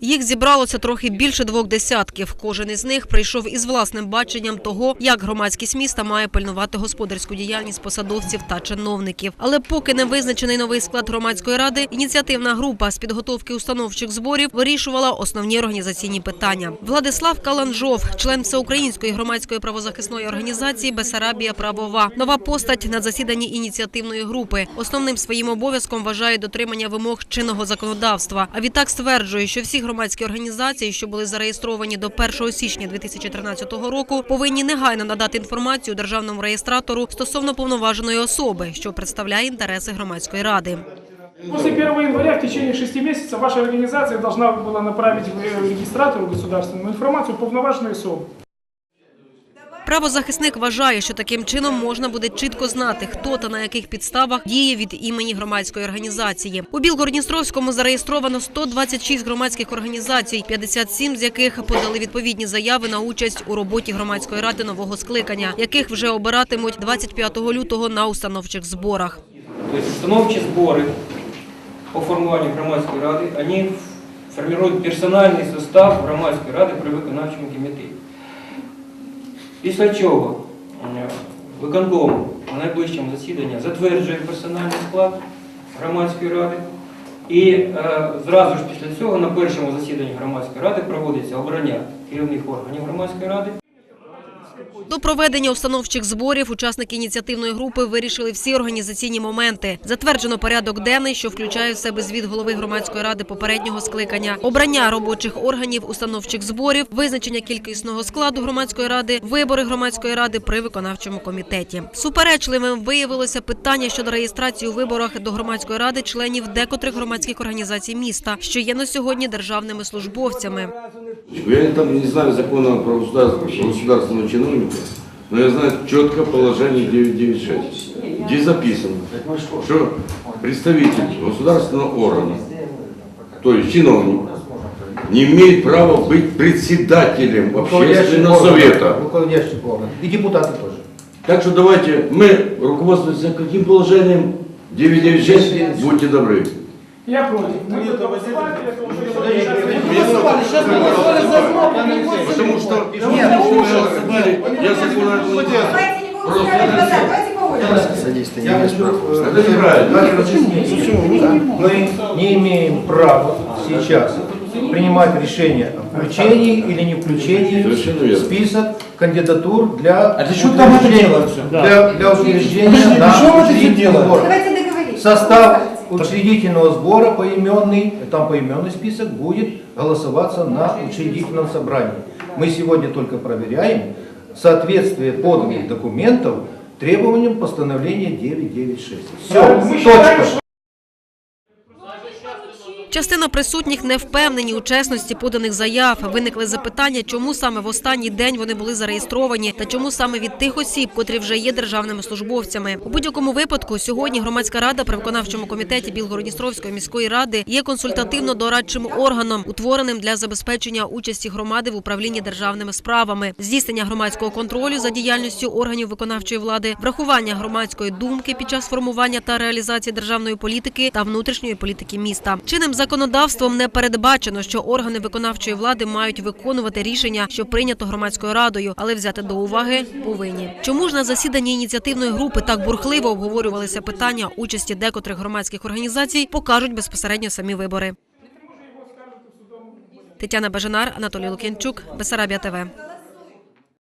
Їх зібралося трохи більше двох десятків. Кожен із них прийшов із власним баченням того, як громадськість міста має пильнувати господарську діяльність посадовців та чиновників. Але поки не визначений новий склад громадської ради, ініціативна група з підготовки установчих зборів вирішувала основні організаційні питання. Владислав Каланжов, член всеукраїнської громадської правозахисної організації Бесарабія Правова, нова постать на засіданні ініціативної групи. Основним своїм обов'язком вважає дотримання вимог чинного законодавства. А відтак стверджує, що всі громадські організації, що були зареєстровані до 1 січня 2013 року, повинні негайно надати інформацію державному реєстратору стосовно повноваженої особи, що представляє інтереси громадської ради. После 1 января в течение 6 месяцев ваша организация должна была направить в регистратору государственную информацию повноважной особы. Правозахисник вважає, що таким чином можна буде чітко знати, хто та на яких підставах діє від імені громадської організації. У Білгородністровському зареєстровано 126 громадських організацій, 57 з яких подали відповідні заяви на участь у роботі громадської ради нового скликання, яких вже обиратимуть 25 лютого на установчих зборах. То есть установчие сборы по формуванию громадской рады, они формируют персональний состав громадської ради при виконавчому комітеті. Після чого е, виконком на найближчому засіданні затверджує персональний склад громадської ради. І е, зразу ж після цього на першому засіданні громадської ради проводиться обрання керівних органів громадської ради. До проведення установчих зборів учасники ініціативної групи вирішили всі організаційні моменти. Затверджено порядок денний, що включає в себе звіт голови громадської ради попереднього скликання, обрання робочих органів установчих зборів, визначення кількісного складу громадської ради, вибори громадської ради при виконавчому комітеті. Суперечливим виявилося питання щодо реєстрації у виборах до громадської ради членів декотрих громадських організацій міста, що є на сьогодні державними службовцями. Я там не знаю государство- про государственного чиновника, но я знаю четко положение 996, где записано, что представитель государственного органа, то есть чиновник, не имеет права быть председателем общественного совета. Руководящий орган. И депутаты тоже. Так что давайте мы руководствуемся каким положением? 996, будьте добры. Я против. Мы бы голосовали, это уже Потому что я мы не имеем права сейчас принимать решение о включении или не включении в список кандидатур для а там для, для утверждения. Состав учредительного сбора поименный, там поименный список будет голосоваться на учредительном собрании. Мы сегодня только проверяем соответствие поданных документов требованиям постановления 996. Все, Мы считаем, точка. Частина присутніх не впевнені у чесності поданих заяв. Виникли запитання, чому саме в останній день вони були зареєстровані, та чому саме від тих осіб, котрі вже є державними службовцями. У будь-якому випадку сьогодні громадська рада при виконавчому комітеті Білгородністровської міської ради є консультативно-дорадчим органом, утвореним для забезпечення участі громади в управлінні державними справами, здійснення громадського контролю за діяльністю органів виконавчої влади, врахування громадської думки під час формування та реалізації державної політики та внутрішньої політики міста. Чинним законодавством не передбачено, що органи виконавчої влади мають виконувати рішення, що прийнято громадською радою, але взяти до уваги повинні. Чому ж на засіданні ініціативної групи так бурхливо обговорювалися питання участі декотрих громадських організацій, покажуть безпосередньо самі вибори. Тетяна Бажанар, Анатолій Лук'янчук, Бесарабія ТВ.